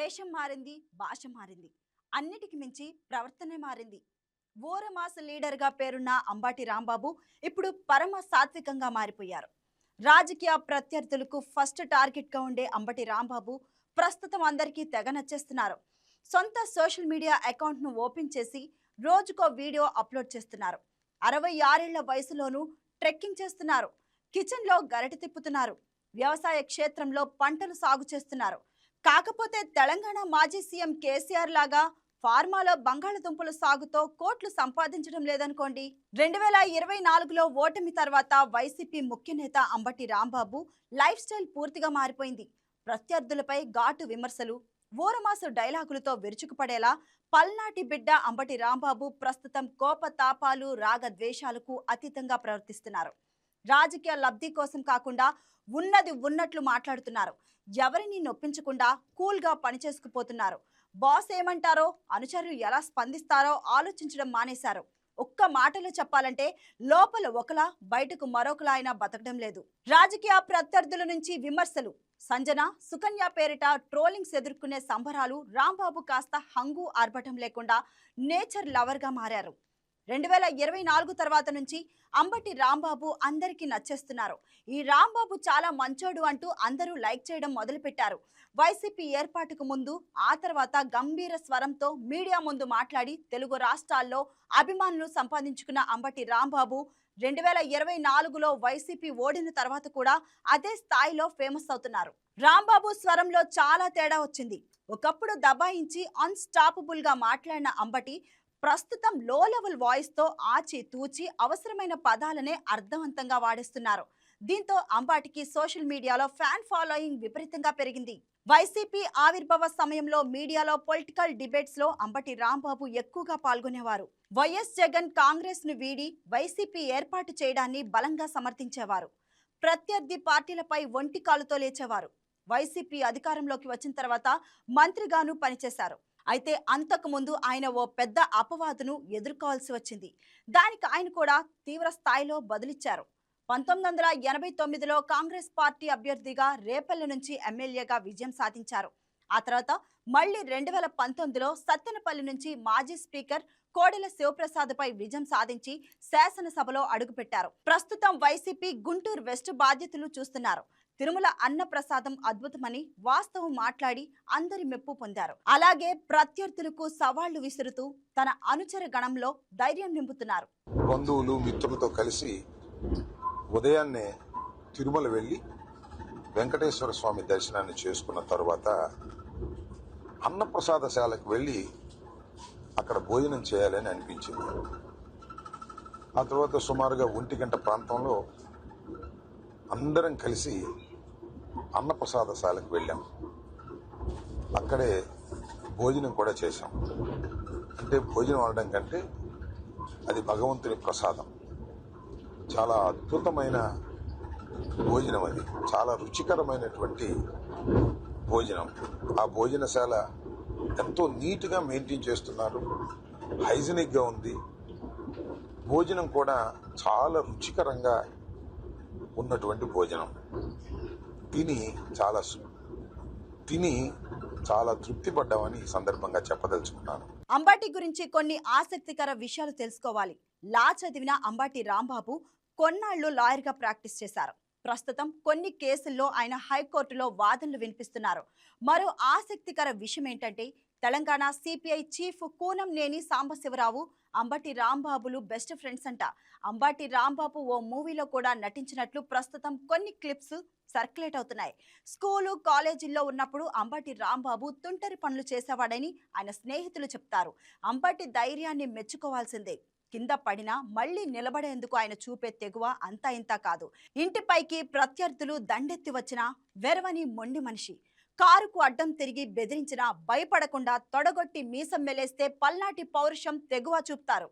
వేషం మారింది భాష మారింది. అన్నిటికి మించి ప్రవర్తనే మారింది. ఓరమాస లీడర్గా పేరున్న అంబాటి రాంబాబు ఇప్పుడు పరమ సాత్వికంగా మారిపోయారు. రాజకీయ ప్రత్యర్థులకు ఫస్ట్ టార్గెట్గా ఉండే అంబటి రాంబాబు ప్రస్తుతం అందరికీ తెగ నచ్చేస్తున్నారు. సొంత సోషల్ మీడియా అకౌంట్ను ఓపెన్ చేసి రోజుకో వీడియో అప్లోడ్ చేస్తున్నారు. అరవై ఆరేళ్ళ వయసులోనూ ట్రెక్కింగ్ చేస్తున్నారు. కిచెన్లో గరటి తిప్పుతున్నారు. వ్యవసాయ క్షేత్రంలో పంటలు సాగు చేస్తున్నారు. కాకపోతే తెలంగాణ మాజీ సీఎం కేసీఆర్ లాగా ఫార్మాలో బంగాళదుంపల సాగుతో కోట్లు సంపాదించడం లేదనుకోండి. రెండు వేల ఇరవై నాలుగులో ఓటమి తర్వాత వైసీపీ ముఖ్య నేత అంబటి రాంబాబు లైఫ్ స్టైల్ పూర్తిగా మారిపోయింది. ప్రత్యర్థులపై ఘాటు విమర్శలు ఊరమాసు డైలాగులతో విరుచుకుపడేలా పల్నాటి బిడ్డ అంబటి రాంబాబు ప్రస్తుతం కోపతాపాలు రాగద్వేషాలకు రాగ ద్వేషాలకు అతీతంగా ప్రవర్తిస్తున్నారు. రాజకీయ లబ్ధి కోసం కాకుండా ఉన్నది ఉన్నట్లు మాట్లాడుతున్నారు. ఎవరిని నొప్పించకుండా కూల్గా పనిచేసుకుపోతున్నారు. బాస్ ఏమంటారో అనుచరులు ఎలా స్పందిస్తారో ఆలోచించడం మానేశారు. ఒక్క మాటలో చెప్పాలంటే లోపల ఒకలా బయటకు మరొకలా అయినా బతకడం లేదు. రాజకీయ ప్రత్యర్థుల నుంచి విమర్శలు. సంజన సుకన్య పేరిట ట్రోలింగ్స్ ఎదుర్కొనే సంబరాలు రాంబాబు కాస్త హంగు ఆర్భటం లేకుండా నేచర్ లవర్గా మారారు. రెండు వేల ఇరవై నాలుగు తర్వాత నుంచి అంబటి రాంబాబు అందరికీ నచ్చేస్తున్నారు. ఈ రాంబాబు చాలా మంచోడు అంటూ అందరూ లైక్ చేయడం మొదలుపెట్టారు. వైసీపీ ఏర్పాటుకు ముందు ఆ తర్వాత గంభీర స్వరంతో మీడియా ముందు మాట్లాడి తెలుగు రాష్ట్రాల్లో అభిమానులు సంపాదించుకున్న అంబటి రాంబాబు రెండు వేల ఇరవై నాలుగులో వైసీపీ ఓడిన తర్వాత కూడా అదే స్థాయిలో ఫేమస్ అవుతున్నారు. రాంబాబు స్వరంలో చాలా తేడా వచ్చింది. ఒకప్పుడు దబాయించి అన్స్టాపబుల్గా మాట్లాడిన అంబటి ప్రస్తుతం లో లెవెల్ వాయిస్తో ఆచితూచి ఆచి తూచి అవసరమైన పదాలనే అర్థవంతంగా వాడేస్తున్నారు. దీంతో అంబాటికి సోషల్ మీడియాలో ఫ్యాన్ ఫాలోయింగ్ విపరీతంగా పెరిగింది. వైసీపీ ఆవిర్భావ సమయంలో మీడియాలో పొలిటికల్ డిబేట్స్లో అంబటి రాంబాబు ఎక్కువగా పాల్గొనేవారు. వైఎస్ జగన్ కాంగ్రెస్ను వీడి వైసీపీ ఏర్పాటు చేయడాన్ని బలంగా సమర్థించేవారు. ప్రత్యర్థి పార్టీలపై ఒంటి కాలుతో లేచేవారు. వైసీపీ అధికారంలోకి వచ్చిన తర్వాత మంత్రిగాను పనిచేశారు. అయితే అంతకు ముందు ఆయన ఓ పెద్ద అపవాదును ఎదుర్కోవాల్సి వచ్చింది. దానికి ఆయన కూడా తీవ్ర స్థాయిలో బదులిచ్చారు. పంతొమ్మిది వందల ఎనభై తొమ్మిదిలో కాంగ్రెస్ పార్టీ అభ్యర్థిగా రేపల్లి నుంచి ఎమ్మెల్యేగా విజయం సాధించారు. ఆ తర్వాత మళ్ళీ రెండు వేల పంతొమ్మిదిలో సత్తెనపల్లి నుంచి మాజీ స్పీకర్ కోడెల శివప్రసాద్పై విజయం సాధించి శాసనసభలో అడుగుపెట్టారు. ప్రస్తుతం వైసీపీ గుంటూరు వెస్ట్ బాధ్యతలు చూస్తున్నారు. తిరుమల అన్న ప్రసాదం అద్భుతమని వాస్తవం మాట్లాడి అందరి మెప్పు పొందారు. అలాగే ప్రత్యర్థులకు సవాళ్ళు విసురుతూ తన అనుచర గణంలో ధైర్యం నింపుతున్నారు. బంధువులు మిత్రులతో కలిసి ఉదయాన్నే తిరుమల వెళ్ళి వెంకటేశ్వర స్వామి దర్శనాన్ని చేసుకున్న తర్వాత అన్నప్రసాదశాలకు వెళ్ళి అక్కడ భోజనం చేయాలని అనిపించింది. ఆ తర్వాత సుమారుగా ఒంటి గంట ప్రాంతంలో అందరం కలిసి అన్నప్రసాదశాలకు వెళ్ళాం. అక్కడే భోజనం కూడా చేశాం. అంటే భోజనం అనడం కంటే అది భగవంతుని ప్రసాదం. చాలా అద్భుతమైన భోజనం అది. చాలా రుచికరమైనటువంటి భోజనం. ఆ భోజనశాల ఎంతో నీట్గా మెయింటైన్ చేస్తున్నారు. హైజనిక్గా ఉంది. భోజనం కూడా చాలా రుచికరంగా ఉన్నటువంటి భోజనం. తిని చాలా తిని చాలా తృప్తి పడ్డామని ఈ సందర్భంగా చెప్పదలుచుకున్నాను. అంబాటి గురించి కొన్ని ఆసక్తికర విషయాలు తెలుసుకోవాలి. లా చదివిన అంబాటి రాంబాబు కొన్నాళ్ళు లాయర్గా ప్రాక్టీస్ చేశారు. ప్రస్తుతం కొన్ని కేసుల్లో ఆయన హైకోర్టులో వాదనలు వినిపిస్తున్నారు. మరో ఆసక్తికర విషయం ఏంటంటే తెలంగాణ సిపిఐ చీఫ్ కూనంనేని సాంబశివరావు అంబటి రాంబాబులు బెస్ట్ ఫ్రెండ్స్ అంట. అంబాటి రాంబాబు ఓ మూవీలో కూడా నటించినట్లు ప్రస్తుతం కొన్ని క్లిప్స్ సర్క్యులేట్ అవుతున్నాయి. స్కూలు కాలేజీల్లో ఉన్నప్పుడు అంబటి రాంబాబు తుంటరి పనులు చేసేవాడని ఆయన స్నేహితులు చెప్తారు. అంబటి ధైర్యాన్ని మెచ్చుకోవాల్సిందే. కింద పడినా మళ్ళీ నిలబడేందుకు ఆయన చూపే తెగువ అంతా ఇంత కాదు. ఇంటిపైకి ప్రత్యర్థులు దండెత్తి వచ్చినా వెరవని మొండి మనిషి. కారుకు అడ్డం తిరిగి బెదిరించినా భయపడకుండా తొడగొట్టి మీసం మెలేస్తే పల్నాటి పౌరుషం తెగువ చూపుతారు.